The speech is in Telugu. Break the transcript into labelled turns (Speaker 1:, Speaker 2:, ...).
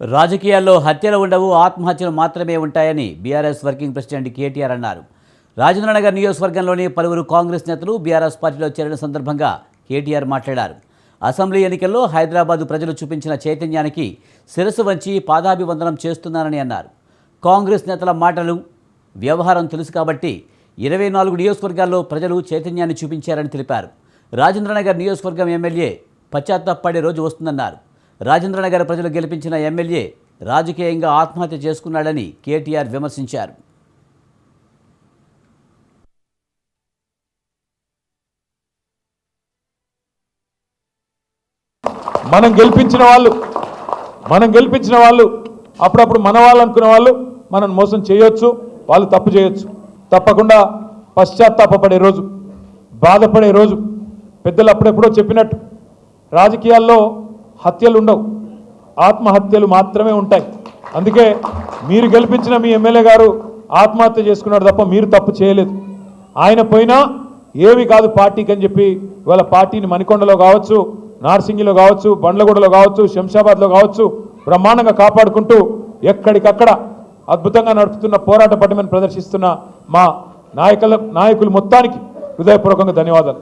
Speaker 1: రాజకీయాల్లో హత్యలు ఉండవు ఆత్మహత్యలు మాత్రమే ఉంటాయని బీఆర్ఎస్ వర్కింగ్ ప్రెసిడెంట్ కేటీఆర్ అన్నారు. రాజేంద్రనగర్ నియోజకవర్గంలోని పలువురు కాంగ్రెస్ నేతలు బీఆర్ఎస్ పార్టీలో చేరిన సందర్భంగా కేటీఆర్ మాట్లాడారు. అసెంబ్లీ ఎన్నికల్లో హైదరాబాద్ ప్రజలు చూపించిన చైతన్యానికి శిరస్సు వంచి పాదాభివందనం చేస్తున్నానని అన్నారు. కాంగ్రెస్ నేతల మాటలు వ్యవహారం తెలుసు కాబట్టి ఇరవై నాలుగు నియోజకవర్గాల్లో ప్రజలు చైతన్యాన్ని చూపించారని తెలిపారు. రాజేంద్రనగర్ నియోజకవర్గం ఎమ్మెల్యే పశ్చాత్తాపడే రోజు వస్తుందన్నారు. రాజేంద్రనగర్ ప్రజలు గెలిపించిన ఎమ్మెల్యే రాజకీయంగా ఆత్మహత్య చేసుకున్నాడని కేటీఆర్ విమర్శించారు.
Speaker 2: మనం గెలిపించిన వాళ్ళు మనం గెలిపించిన వాళ్ళు అప్పుడప్పుడు మన వాళ్ళు అనుకునే వాళ్ళు మనం మోసం చేయొచ్చు వాళ్ళు తప్పు చేయొచ్చు. తప్పకుండా పశ్చాత్తాపడే రోజు బాధపడే రోజు పెద్దలు అప్పుడెప్పుడో చెప్పినట్టు రాజకీయాల్లో హత్యలు ఉండవు. ఆత్మహత్యలు మాత్రమే ఉంటాయి. అందుకే మీరు గెలిపించిన మీ ఎమ్మెల్యే గారు ఆత్మహత్య చేసుకున్నాడు తప్ప మీరు తప్పు చేయలేదు. ఆయన పోయినా ఏవి కాదు పార్టీకి అని చెప్పి ఇవాళ పార్టీని మణికొండలో కావచ్చు నార్సింగిలో కావచ్చు బండ్లగూడలో కావచ్చు శంషాబాద్లో కావచ్చు బ్రహ్మాండంగా కాపాడుకుంటూ ఎక్కడికక్కడ అద్భుతంగా నడుపుతున్న పోరాట పటిమను ప్రదర్శిస్తున్న మా నాయకుల నాయకులు మొత్తానికి హృదయపూర్వకంగా ధన్యవాదాలు.